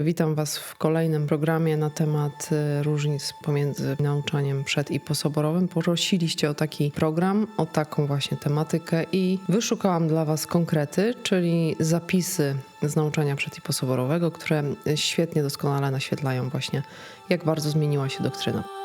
Witam Was w kolejnym programie na temat y, różnic pomiędzy nauczaniem przed i posoborowym. Prosiliście o taki program, o taką właśnie tematykę i wyszukałam dla Was konkrety, czyli zapisy z nauczania przed i posoborowego, które świetnie, doskonale naświetlają właśnie, jak bardzo zmieniła się doktryna.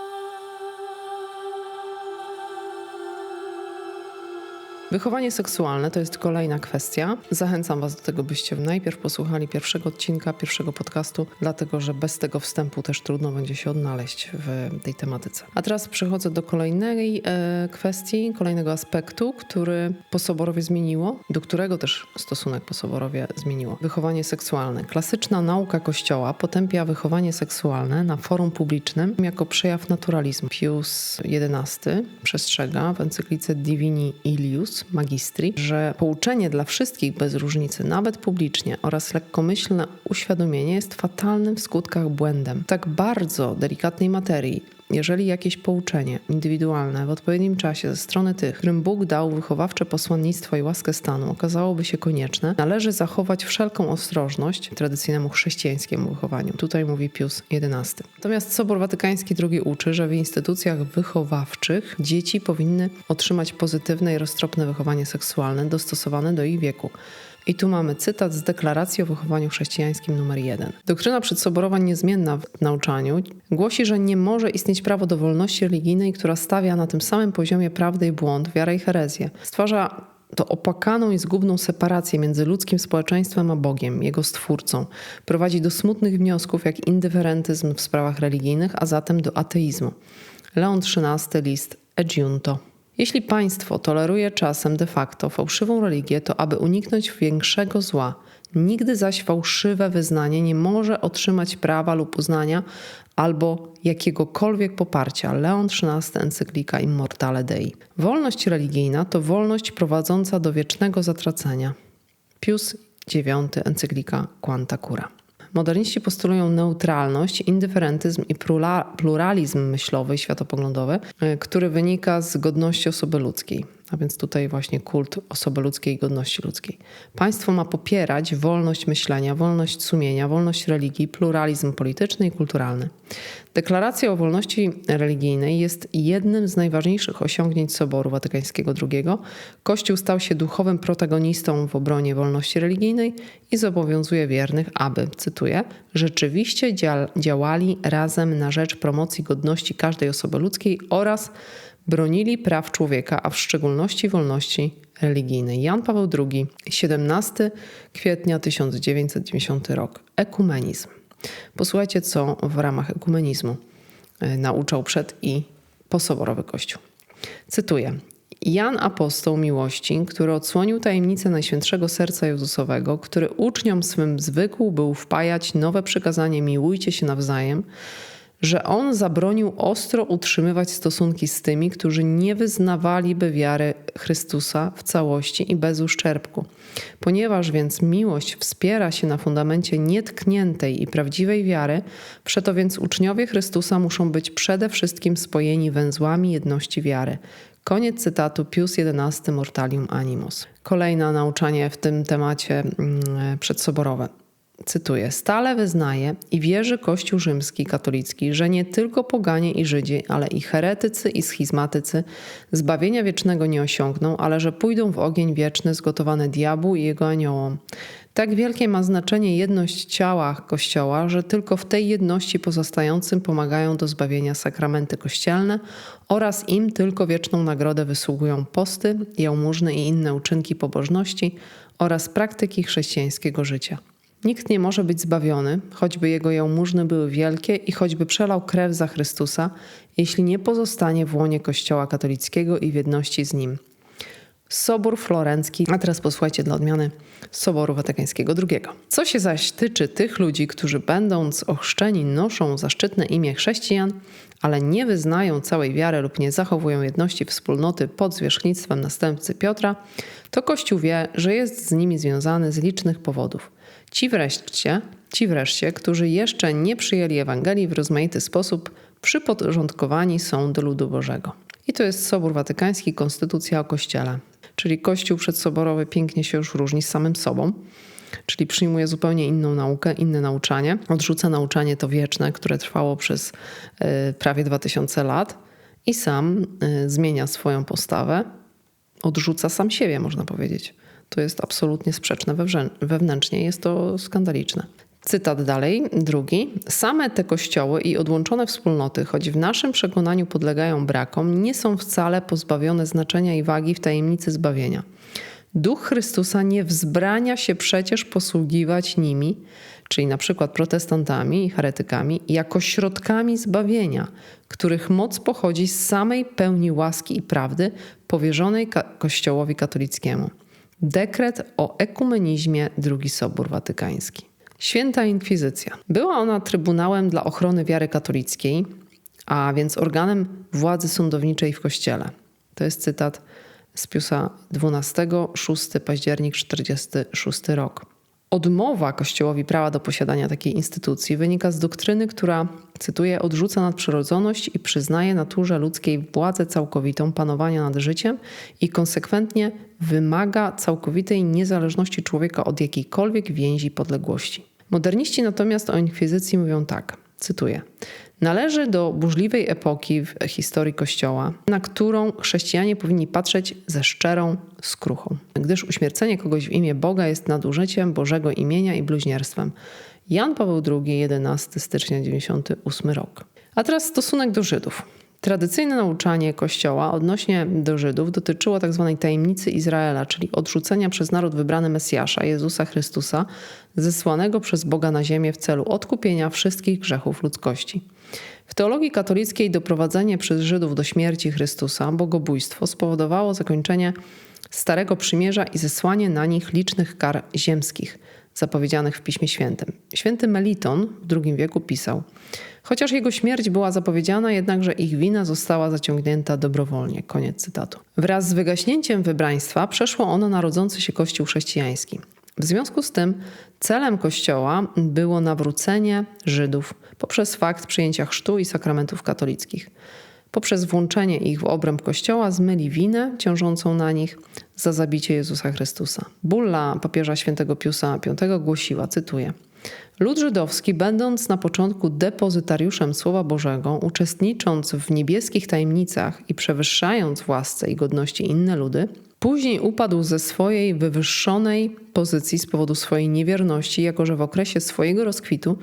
Wychowanie seksualne to jest kolejna kwestia. Zachęcam Was do tego, byście najpierw posłuchali pierwszego odcinka, pierwszego podcastu, dlatego że bez tego wstępu też trudno będzie się odnaleźć w tej tematyce. A teraz przechodzę do kolejnej e, kwestii, kolejnego aspektu, który posoborowie zmieniło, do którego też stosunek posoborowie zmieniło. Wychowanie seksualne. Klasyczna nauka Kościoła potępia wychowanie seksualne na forum publicznym jako przejaw naturalizmu. Pius XI przestrzega w encyklice Divini Ilius magistri, że pouczenie dla wszystkich bez różnicy, nawet publicznie, oraz lekkomyślne uświadomienie jest fatalnym w skutkach błędem. Tak bardzo delikatnej materii jeżeli jakieś pouczenie indywidualne w odpowiednim czasie ze strony tych, którym Bóg dał wychowawcze posłannictwo i łaskę stanu, okazałoby się konieczne, należy zachować wszelką ostrożność tradycyjnemu chrześcijańskiemu wychowaniu. Tutaj mówi Pius XI. Natomiast Sobor Watykański II uczy, że w instytucjach wychowawczych dzieci powinny otrzymać pozytywne i roztropne wychowanie seksualne dostosowane do ich wieku. I tu mamy cytat z deklaracji o wychowaniu chrześcijańskim numer 1. Doktryna przedsoborowa niezmienna w nauczaniu głosi, że nie może istnieć prawo do wolności religijnej, która stawia na tym samym poziomie prawdę i błąd, wiarę i herezję. Stwarza to opłakaną i zgubną separację między ludzkim społeczeństwem a Bogiem, jego stwórcą. Prowadzi do smutnych wniosków jak indyferentyzm w sprawach religijnych, a zatem do ateizmu. Leon XIII, list Egiunto. Jeśli państwo toleruje czasem de facto fałszywą religię, to aby uniknąć większego zła, nigdy zaś fałszywe wyznanie nie może otrzymać prawa lub uznania albo jakiegokolwiek poparcia. Leon XIII encyklika Immortale Dei. Wolność religijna to wolność prowadząca do wiecznego zatracenia. Pius IX encyklika Quanta Cura. Moderniści postulują neutralność, indyferentyzm i pluralizm myślowy i światopoglądowy, e, który wynika z godności osoby ludzkiej a więc tutaj właśnie kult osoby ludzkiej i godności ludzkiej. Państwo ma popierać wolność myślenia, wolność sumienia, wolność religii, pluralizm polityczny i kulturalny. Deklaracja o wolności religijnej jest jednym z najważniejszych osiągnięć Soboru Watykańskiego II. Kościół stał się duchowym protagonistą w obronie wolności religijnej i zobowiązuje wiernych, aby, cytuję, rzeczywiście działali razem na rzecz promocji godności każdej osoby ludzkiej oraz bronili praw człowieka, a w szczególności wolności religijnej. Jan Paweł II, 17 kwietnia 1990 rok. Ekumenizm. Posłuchajcie, co w ramach ekumenizmu e, nauczał przed i posoborowy Kościół. Cytuję. Jan Apostoł Miłości, który odsłonił tajemnicę Najświętszego Serca Jezusowego, który uczniom swym zwykł był wpajać nowe przykazanie miłujcie się nawzajem, że on zabronił ostro utrzymywać stosunki z tymi, którzy nie wyznawaliby wiary Chrystusa w całości i bez uszczerbku. Ponieważ więc miłość wspiera się na fundamencie nietkniętej i prawdziwej wiary, przeto więc uczniowie Chrystusa muszą być przede wszystkim spojeni węzłami jedności wiary. Koniec cytatu Pius XI Mortalium Animos. Kolejne nauczanie w tym temacie mm, przedsoborowe. Cytuję: Stale wyznaje i wierzy Kościół rzymski katolicki, że nie tylko poganie i Żydzi, ale i heretycy i schizmatycy zbawienia wiecznego nie osiągną, ale że pójdą w ogień wieczny zgotowany diabłu i jego aniołom. Tak wielkie ma znaczenie jedność ciała Kościoła, że tylko w tej jedności pozostającym pomagają do zbawienia sakramenty kościelne oraz im tylko wieczną nagrodę wysługują posty, jałmużny i inne uczynki pobożności oraz praktyki chrześcijańskiego życia. Nikt nie może być zbawiony, choćby jego jałmużny były wielkie i choćby przelał krew za Chrystusa, jeśli nie pozostanie w łonie Kościoła katolickiego i w jedności z nim. Sobór Florencki, a teraz posłuchajcie dla odmiany Soboru Watykańskiego II. Co się zaś tyczy tych ludzi, którzy będąc ochrzczeni noszą zaszczytne imię chrześcijan, ale nie wyznają całej wiary lub nie zachowują jedności wspólnoty pod zwierzchnictwem następcy Piotra, to Kościół wie, że jest z nimi związany z licznych powodów. Ci wreszcie, ci wreszcie, którzy jeszcze nie przyjęli Ewangelii w rozmaity sposób, przyporządkowani są do ludu Bożego. I to jest Sobór Watykański, Konstytucja o Kościele. Czyli Kościół przedsoborowy pięknie się już różni z samym sobą. czyli przyjmuje zupełnie inną naukę, inne nauczanie. Odrzuca nauczanie to wieczne, które trwało przez y, prawie 2000 lat i sam y, zmienia swoją postawę, odrzuca sam siebie, można powiedzieć. To jest absolutnie sprzeczne wewnętrznie, jest to skandaliczne. Cytat dalej, drugi. Same te kościoły i odłączone wspólnoty, choć w naszym przekonaniu podlegają brakom, nie są wcale pozbawione znaczenia i wagi w tajemnicy zbawienia. Duch Chrystusa nie wzbrania się przecież posługiwać nimi, czyli na przykład protestantami i heretykami, jako środkami zbawienia, których moc pochodzi z samej pełni łaski i prawdy powierzonej Kościołowi katolickiemu. Dekret o ekumenizmie II Sobór Watykański. Święta Inkwizycja. Była ona trybunałem dla ochrony wiary katolickiej, a więc organem władzy sądowniczej w Kościele. To jest cytat z Piusa XII, 6 październik 46 rok. Odmowa Kościołowi prawa do posiadania takiej instytucji wynika z doktryny, która, cytuję, odrzuca nadprzyrodzoność i przyznaje naturze ludzkiej władzę całkowitą panowania nad życiem i konsekwentnie wymaga całkowitej niezależności człowieka od jakiejkolwiek więzi podległości. Moderniści natomiast o inkwizycji mówią tak, cytuję. Należy do burzliwej epoki w historii Kościoła, na którą chrześcijanie powinni patrzeć ze szczerą skruchą, gdyż uśmiercenie kogoś w imię Boga jest nadużyciem Bożego imienia i bluźnierstwem. Jan Paweł II, 11 stycznia 98 rok. A teraz stosunek do Żydów. Tradycyjne nauczanie Kościoła odnośnie do Żydów dotyczyło tzw. Tak tajemnicy Izraela, czyli odrzucenia przez naród wybrany Mesjasza, Jezusa Chrystusa, zesłanego przez Boga na ziemię w celu odkupienia wszystkich grzechów ludzkości. W teologii katolickiej doprowadzenie przez Żydów do śmierci Chrystusa, bogobójstwo, spowodowało zakończenie Starego Przymierza i zesłanie na nich licznych kar ziemskich, zapowiedzianych w Piśmie Świętym. Święty Meliton w II wieku pisał – Chociaż jego śmierć była zapowiedziana, jednakże ich wina została zaciągnięta dobrowolnie. Koniec cytatu. Wraz z wygaśnięciem wybraństwa przeszło ono na rodzący się Kościół chrześcijański. W związku z tym celem Kościoła było nawrócenie Żydów poprzez fakt przyjęcia chrztu i sakramentów katolickich. Poprzez włączenie ich w obręb Kościoła zmyli winę ciążącą na nich za zabicie Jezusa Chrystusa. Bulla papieża świętego Piusa V głosiła, cytuję – Lud żydowski, będąc na początku depozytariuszem Słowa Bożego, uczestnicząc w niebieskich tajemnicach i przewyższając w łasce i godności inne ludy, później upadł ze swojej wywyższonej pozycji z powodu swojej niewierności, jako że w okresie swojego rozkwitu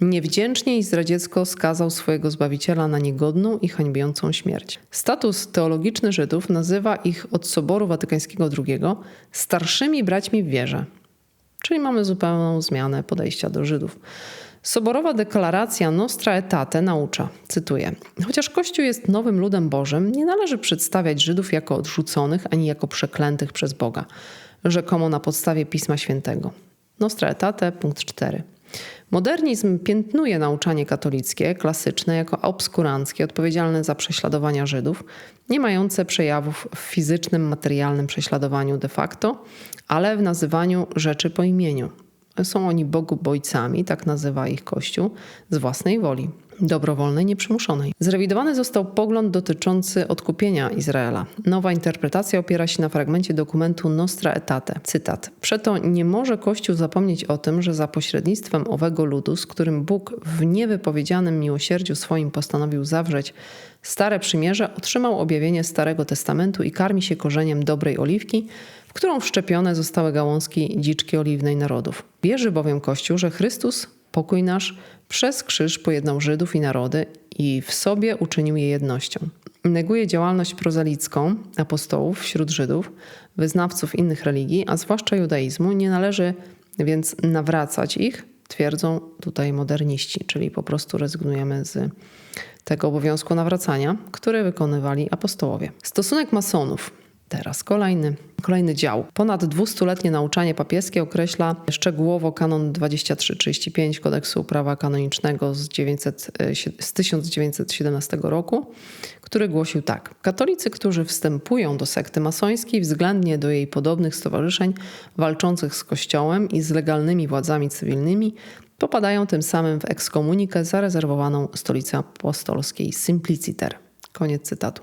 niewdzięcznie i zdradziecko skazał swojego Zbawiciela na niegodną i hańbiącą śmierć. Status teologiczny Żydów nazywa ich od Soboru Watykańskiego II starszymi braćmi w wierze, Czyli mamy zupełną zmianę podejścia do Żydów. Soborowa deklaracja Nostra Aetate naucza, cytuję: Chociaż Kościół jest nowym ludem Bożym, nie należy przedstawiać Żydów jako odrzuconych ani jako przeklętych przez Boga, rzekomo na podstawie Pisma Świętego. Nostra Aetate, punkt 4. Modernizm piętnuje nauczanie katolickie, klasyczne, jako obskuranckie, odpowiedzialne za prześladowania Żydów, nie mające przejawów w fizycznym, materialnym prześladowaniu de facto, ale w nazywaniu rzeczy po imieniu. Są oni bogobojcami, tak nazywa ich Kościół, z własnej woli dobrowolnej, nieprzymuszonej. Zrewidowany został pogląd dotyczący odkupienia Izraela. Nowa interpretacja opiera się na fragmencie dokumentu Nostra Aetate. Cytat. Przeto nie może Kościół zapomnieć o tym, że za pośrednictwem owego ludu, z którym Bóg w niewypowiedzianym miłosierdziu swoim postanowił zawrzeć Stare Przymierze, otrzymał objawienie Starego Testamentu i karmi się korzeniem dobrej oliwki, w którą wszczepione zostały gałązki dziczki oliwnej narodów. Wierzy bowiem Kościół, że Chrystus, pokój nasz, przez krzyż pojednał Żydów i narody i w sobie uczynił je jednością. Neguje działalność prozalicką apostołów wśród Żydów, wyznawców innych religii, a zwłaszcza judaizmu. Nie należy więc nawracać ich, twierdzą tutaj moderniści, czyli po prostu rezygnujemy z tego obowiązku nawracania, który wykonywali apostołowie. Stosunek masonów Teraz kolejny, kolejny dział. Ponad dwustuletnie nauczanie papieskie określa szczegółowo kanon 2335 kodeksu prawa kanonicznego z, 900, z 1917 roku, który głosił tak. Katolicy, którzy wstępują do sekty masońskiej względnie do jej podobnych stowarzyszeń walczących z Kościołem i z legalnymi władzami cywilnymi, popadają tym samym w ekskomunikę zarezerwowaną stolicy apostolskiej Simpliciter. Koniec cytatu.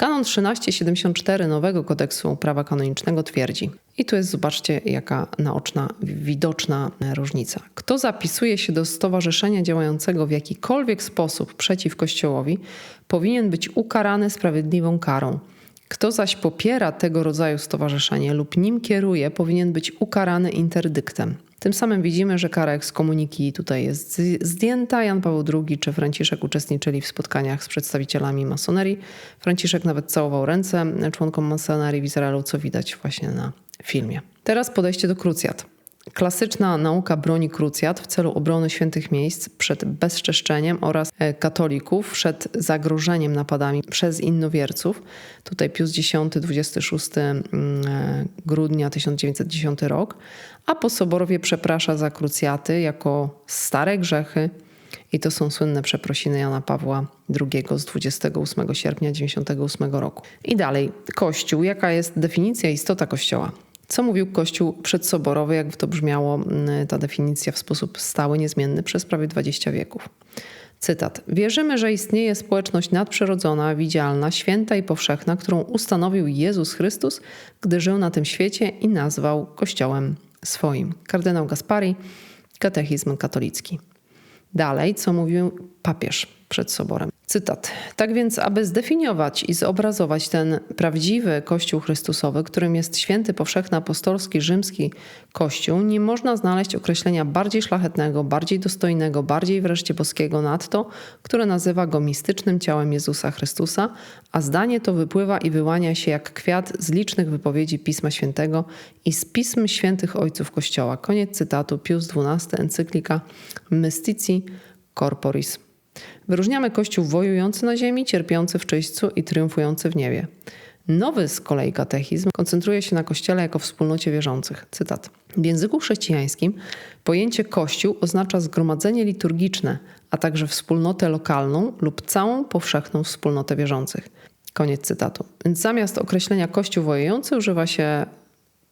Kanon 1374 nowego kodeksu prawa kanonicznego twierdzi, i tu jest, zobaczcie, jaka naoczna, widoczna różnica. Kto zapisuje się do stowarzyszenia działającego w jakikolwiek sposób przeciw Kościołowi, powinien być ukarany sprawiedliwą karą. Kto zaś popiera tego rodzaju stowarzyszenie lub nim kieruje, powinien być ukarany interdyktem. Tym samym widzimy, że kara ekskomuniki tutaj jest zdjęta. Jan Paweł II czy Franciszek uczestniczyli w spotkaniach z przedstawicielami masonerii. Franciszek nawet całował ręce członkom masonerii w Izraelu, co widać właśnie na filmie. Teraz podejście do krucjat. Klasyczna nauka broni krucjat w celu obrony świętych miejsc przed bezczeszczeniem oraz e, katolików przed zagrożeniem napadami przez innowierców. Tutaj Pius X, 26 mm, e, grudnia 1910 rok, a po Soborowie przeprasza za krucjaty jako stare grzechy i to są słynne przeprosiny Jana Pawła II z 28 sierpnia 1998 roku. I dalej, Kościół. Jaka jest definicja, istota Kościoła? Co mówił Kościół przedsoborowy, jak to brzmiało mm, ta definicja w sposób stały, niezmienny przez prawie 20 wieków. Cytat. Wierzymy, że istnieje społeczność nadprzyrodzona, widzialna, święta i powszechna, którą ustanowił Jezus Chrystus, gdy żył na tym świecie i nazwał Kościołem swoim. Kardynał Gaspari, Katechizm katolicki. Dalej, co mówił papież przed soborem. Cytat. Tak więc, aby zdefiniować i zobrazować ten prawdziwy Kościół Chrystusowy, którym jest święty powszechny apostolski rzymski Kościół, nie można znaleźć określenia bardziej szlachetnego, bardziej dostojnego, bardziej wreszcie boskiego nadto, które nazywa go mistycznym ciałem Jezusa Chrystusa, a zdanie to wypływa i wyłania się jak kwiat z licznych wypowiedzi Pisma Świętego i z pism świętych ojców Kościoła. Koniec cytatu Pius XII, encyklika Mystici Corporis. Wyróżniamy Kościół wojujący na ziemi, cierpiący w czyśćcu i triumfujący w niebie. Nowy z kolei katechizm koncentruje się na Kościele jako wspólnocie wierzących. Cytat. W języku chrześcijańskim pojęcie Kościół oznacza zgromadzenie liturgiczne, a także wspólnotę lokalną lub całą powszechną wspólnotę wierzących. Koniec cytatu. Więc zamiast określenia Kościół wojujący używa się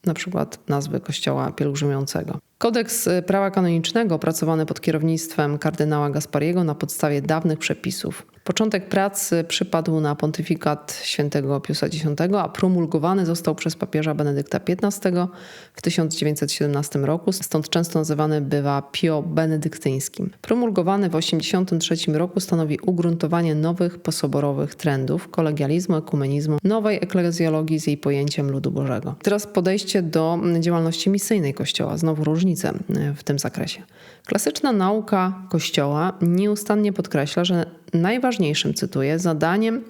na przykład nazwy kościoła pielgrzymiącego. Kodeks y, prawa kanonicznego opracowany pod kierownictwem kardynała Gaspariego na podstawie dawnych przepisów Początek pracy przypadł na pontyfikat świętego Piusa X, a promulgowany został przez papieża Benedykta XV w 1917 roku, stąd często nazywany bywa Pio Benedyktyńskim. Promulgowany w 1983 roku stanowi ugruntowanie nowych posoborowych trendów, kolegializmu, ekumenizmu, nowej eklezjologii z jej pojęciem ludu Bożego. Teraz podejście do działalności misyjnej Kościoła, znowu różnice w tym zakresie. Klasyczna nauka Kościoła nieustannie podkreśla, że najważniejszym, cytuję, zadaniem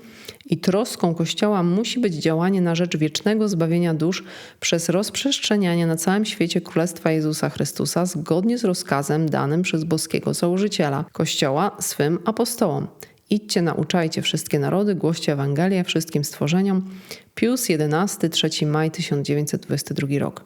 i troską Kościoła musi być działanie na rzecz wiecznego zbawienia dusz przez rozprzestrzenianie na całym świecie Królestwa Jezusa Chrystusa zgodnie z rozkazem danym przez boskiego założyciela Kościoła swym apostołom. Idźcie, nauczajcie wszystkie narody, głoście Ewangelię wszystkim stworzeniom. Pius XI, 3 maj 1922 rok.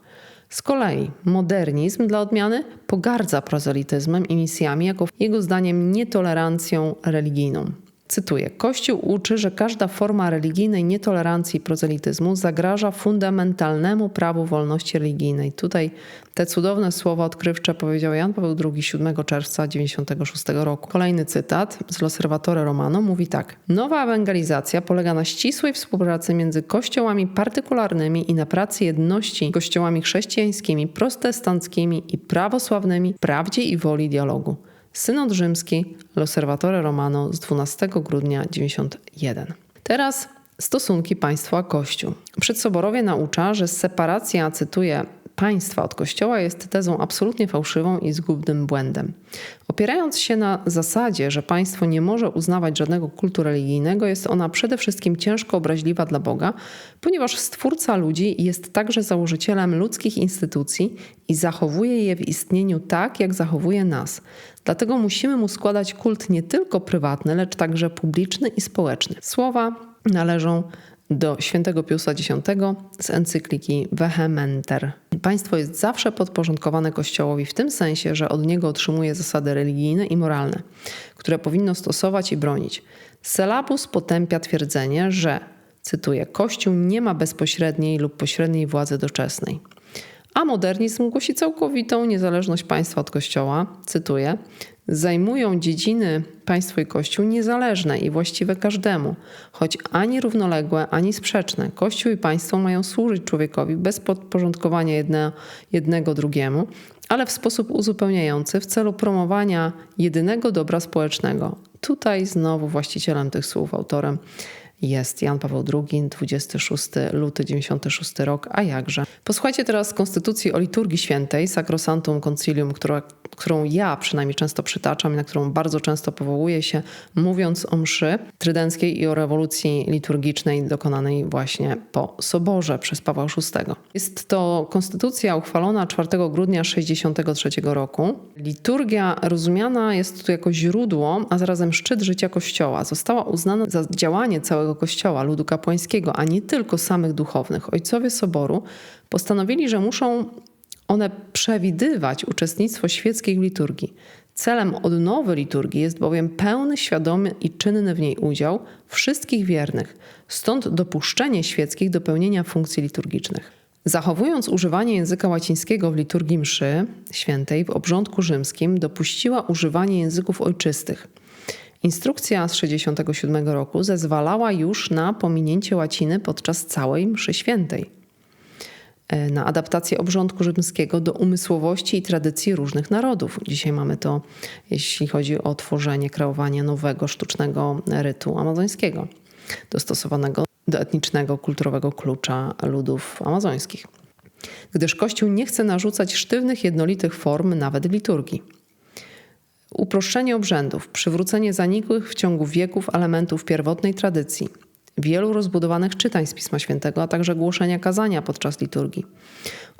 Z kolei modernizm dla odmiany pogardza prozelityzmem i misjami jako jego zdaniem nietolerancją religijną. Cytuję: Kościół uczy, że każda forma religijnej nietolerancji i prozelityzmu zagraża fundamentalnemu prawu wolności religijnej. Tutaj te cudowne słowa odkrywcze powiedział Jan Paweł II 7 czerwca 1996 roku. Kolejny cytat z L'Osservatore Romano mówi tak: Nowa ewangelizacja polega na ścisłej współpracy między kościołami partykularnymi i na pracy jedności kościołami chrześcijańskimi, protestanckimi i prawosławnymi, prawdzie i woli dialogu. Synod rzymski L'Osservatore Romano z 12 grudnia 91. Teraz stosunki państwa-kościół. Przedsoborowie naucza, że separacja, cytuję, państwa od Kościoła jest tezą absolutnie fałszywą i zgubnym błędem. Opierając się na zasadzie, że państwo nie może uznawać żadnego kultu religijnego, jest ona przede wszystkim ciężko obraźliwa dla Boga, ponieważ Stwórca ludzi jest także założycielem ludzkich instytucji i zachowuje je w istnieniu tak, jak zachowuje nas. Dlatego musimy mu składać kult nie tylko prywatny, lecz także publiczny i społeczny. Słowa należą do świętego Piusa X z encykliki Vehementer. Państwo jest zawsze podporządkowane Kościołowi w tym sensie, że od niego otrzymuje zasady religijne i moralne, które powinno stosować i bronić. Selabus potępia twierdzenie, że, cytuję, Kościół nie ma bezpośredniej lub pośredniej władzy doczesnej. A modernizm głosi całkowitą niezależność państwa od Kościoła, cytuję, zajmują dziedziny państwo i Kościół niezależne i właściwe każdemu, choć ani równoległe, ani sprzeczne. Kościół i państwo mają służyć człowiekowi bez podporządkowania jedne, jednego drugiemu, ale w sposób uzupełniający w celu promowania jedynego dobra społecznego. Tutaj znowu właścicielem tych słów, autorem jest Jan Paweł II, 26 luty 96 rok, a jakże. Posłuchajcie teraz Konstytucji o liturgii świętej, Sacrosanctum Concilium, która, którą ja przynajmniej często przytaczam i na którą bardzo często powołuję się, mówiąc o mszy trydenckiej i o rewolucji liturgicznej dokonanej właśnie po Soborze przez Pawła VI. Jest to konstytucja uchwalona 4 grudnia 63 roku. Liturgia rozumiana jest tu jako źródło, a zarazem szczyt życia Kościoła. Została uznana za działanie całego całego Kościoła, ludu kapłańskiego, a nie tylko samych duchownych, ojcowie Soboru postanowili, że muszą one przewidywać uczestnictwo świeckiej w liturgii. Celem odnowy liturgii jest bowiem pełny, świadomy i czynny w niej udział wszystkich wiernych, stąd dopuszczenie świeckich do pełnienia funkcji liturgicznych. Zachowując używanie języka łacińskiego w liturgii mszy świętej w obrządku rzymskim, dopuściła używanie języków ojczystych – Instrukcja z 1967 roku zezwalała już na pominięcie łaciny podczas całej mszy świętej, e, na adaptację obrządku rzymskiego do umysłowości i tradycji różnych narodów. Dzisiaj mamy to, jeśli chodzi o tworzenie, kreowanie nowego, sztucznego rytu amazońskiego, dostosowanego do etnicznego, kulturowego klucza ludów amazońskich. Gdyż Kościół nie chce narzucać sztywnych, jednolitych form nawet liturgii. Uproszczenie obrzędów, przywrócenie zanikłych w ciągu wieków elementów pierwotnej tradycji, wielu rozbudowanych czytań z Pisma Świętego, a także głoszenia kazania podczas liturgii.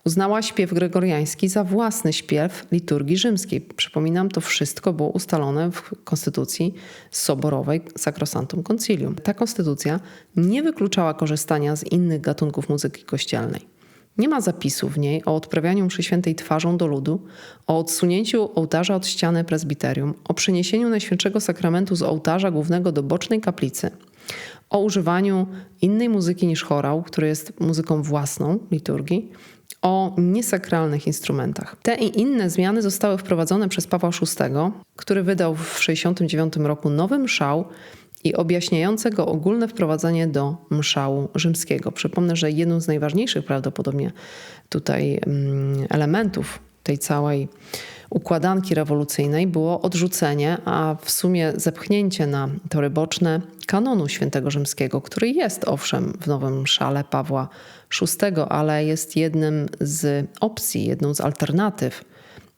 Uznała śpiew gregoriański za własny śpiew liturgii rzymskiej. Przypominam, to wszystko było ustalone w konstytucji soborowej Sacrosanctum Concilium. Ta konstytucja nie wykluczała korzystania z innych gatunków muzyki kościelnej. Nie ma zapisu w niej o odprawianiu mszy świętej twarzą do ludu, o odsunięciu ołtarza od ściany prezbiterium, o przeniesieniu Najświętszego Sakramentu z ołtarza głównego do bocznej kaplicy, o używaniu innej muzyki niż chorał, który jest muzyką własną liturgii, o niesakralnych instrumentach. Te i inne zmiany zostały wprowadzone przez Pawła VI, który wydał w 1969 roku nowy mszał, i objaśniającego ogólne wprowadzenie do mszału rzymskiego. Przypomnę, że jedną z najważniejszych prawdopodobnie tutaj mm, elementów tej całej układanki rewolucyjnej było odrzucenie, a w sumie zepchnięcie na tory boczne kanonu świętego rzymskiego, który jest owszem w nowym szale Pawła VI, ale jest jednym z opcji, jedną z alternatyw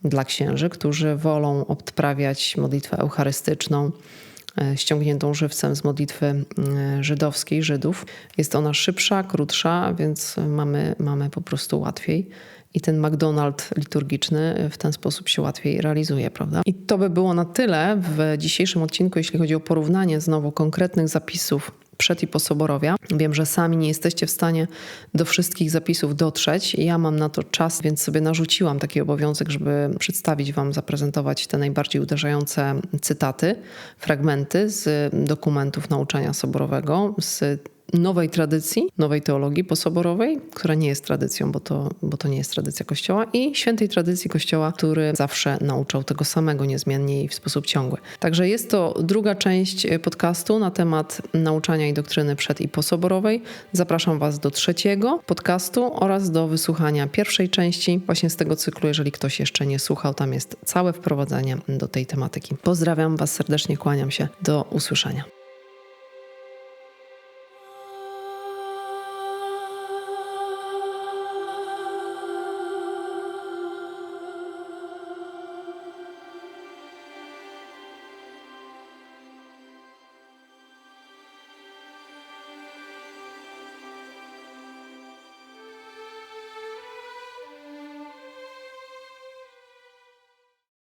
dla księży, którzy wolą odprawiać modlitwę eucharystyczną ściągniętą żywcem z modlitwy e, żydowskiej, Żydów. Jest ona szybsza, krótsza, więc mamy, mamy po prostu łatwiej. I ten McDonald liturgiczny w ten sposób się łatwiej realizuje, prawda? I to by było na tyle w dzisiejszym odcinku, jeśli chodzi o porównanie znowu konkretnych zapisów przed i po Soborowia. Wiem, że sami nie jesteście w stanie do wszystkich zapisów dotrzeć. Ja mam na to czas, więc sobie narzuciłam taki obowiązek, żeby przedstawić Wam, zaprezentować te najbardziej uderzające cytaty, fragmenty z dokumentów nauczania soborowego, z nowej tradycji, nowej teologii posoborowej, która nie jest tradycją, bo to, bo to nie jest tradycja Kościoła, i świętej tradycji Kościoła, który zawsze nauczał tego samego niezmiennie i w sposób ciągły. Także jest to druga część podcastu na temat nauczania i doktryny przed i posoborowej. Zapraszam Was do trzeciego podcastu oraz do wysłuchania pierwszej części właśnie z tego cyklu, jeżeli ktoś jeszcze nie słuchał, tam jest całe wprowadzenie do tej tematyki. Pozdrawiam Was serdecznie, kłaniam się, do usłyszenia.